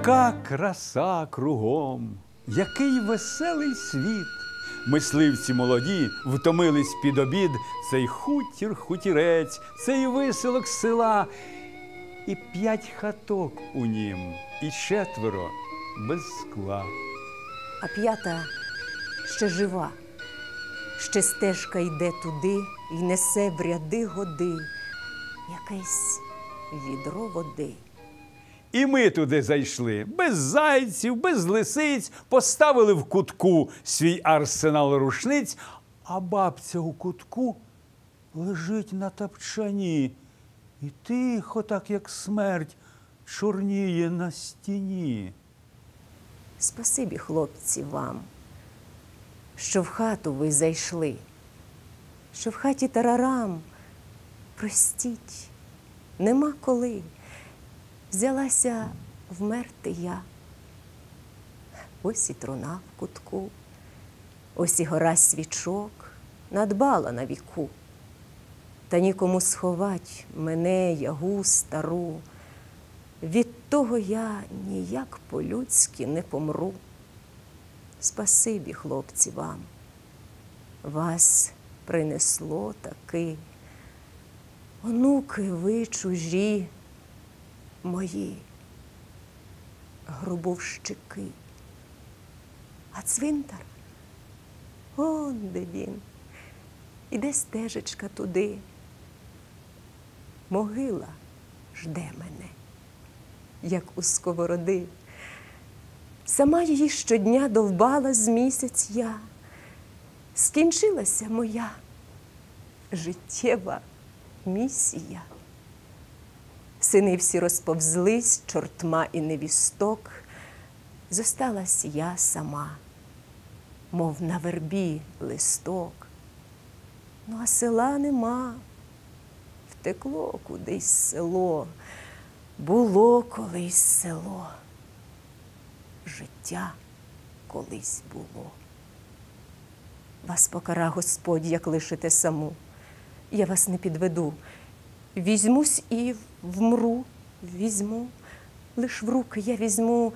Яка краса кругом, який веселий світ. Мисливці молоді втомились під обід, цей хутір, хутірець, цей виселок села, і п'ять хаток у нім, і четверо без скла. а п'ята ще жива, ще стежка йде туди і несе в ряди годи якесь відро води. І ми туди зайшли без зайців, без лисиць, поставили в кутку свій арсенал рушниць, а бабця у кутку лежить на тапчані. І тихо, так як смерть, чорніє на стіні. Спасибі, хлопці, вам, що в хату ви зайшли, що в хаті тарарам, простіть, нема коли. Взялася вмерти я. Ось і труна в кутку, ось і гора свічок надбала на віку. Та нікому сховать мене, ягу стару. Від того я ніяк по-людськи не помру. Спасибі, хлопці, вам. Вас принесло таки. Онуки ви чужі мої, грубовщики. А цвинтар, он де він, іде стежечка туди. Могила жде мене як у сковороди. Сама її щодня довбала з місяць я. Скінчилася моя життєва місія. Сини всі розповзлись, чортма і невісток. Зосталась я сама, мов на вербі листок. Ну, а села нема, втекло кудись село. Було колись село, життя колись було. Вас покара Господь, як лишите саму. Я вас не підведу. Візьмусь і вмру, візьму, лиш в руки я візьму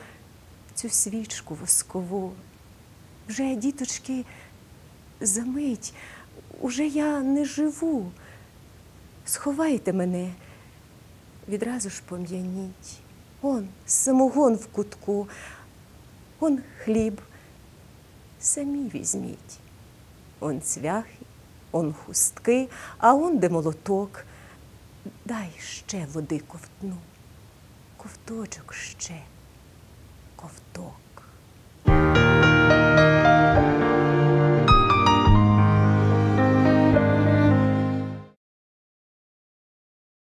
цю свічку воскову. Вже, діточки, замить, уже я не живу. Сховайте мене відразу ж пом'яніть. Он самогон в кутку, он хліб. Самі візьміть. Он цвяхи, он хустки, а он де молоток. Дай ще води ковтну, ковточок ще, ковток.